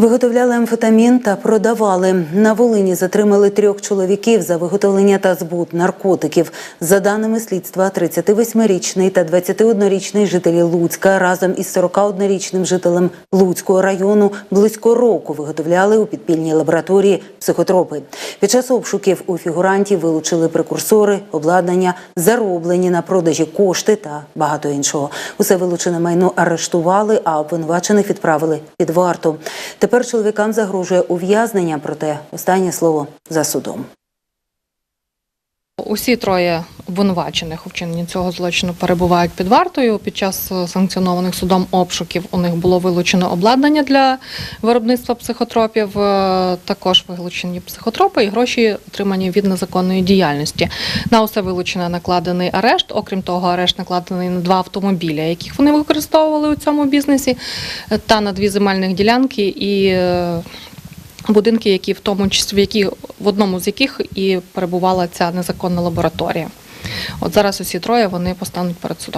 Виготовляли амфетамін та продавали. На Волині затримали трьох чоловіків за виготовлення та збут наркотиків. За даними слідства, 38-річний та 21-річний жителі Луцька разом із 41-річним жителем Луцького району близько року виготовляли у підпільній лабораторії психотропи. Під час обшуків у фігурантів вилучили прекурсори, обладнання, зароблені на продажі кошти та багато іншого. Усе вилучене майно арештували, а обвинувачених відправили під варту. Тепер чоловікам загрожує ув'язнення, проте останнє слово за судом. Усі троє обвинувачених у вчиненні цього злочину перебувають під вартою. Під час е, санкціонованих судом обшуків у них було вилучено обладнання для виробництва психотропів. е, Також вилучені психотропи і гроші отримані від незаконної діяльності. На усе вилучено накладений арешт. Окрім того, арешт накладений на два автомобіля, яких вони використовували у цьому бізнесі, е, та на дві земельних ділянки і. Будинки, які в тому числі в які в одному з яких і перебувала ця незаконна лабораторія. От зараз усі троє вони постануть перед судом.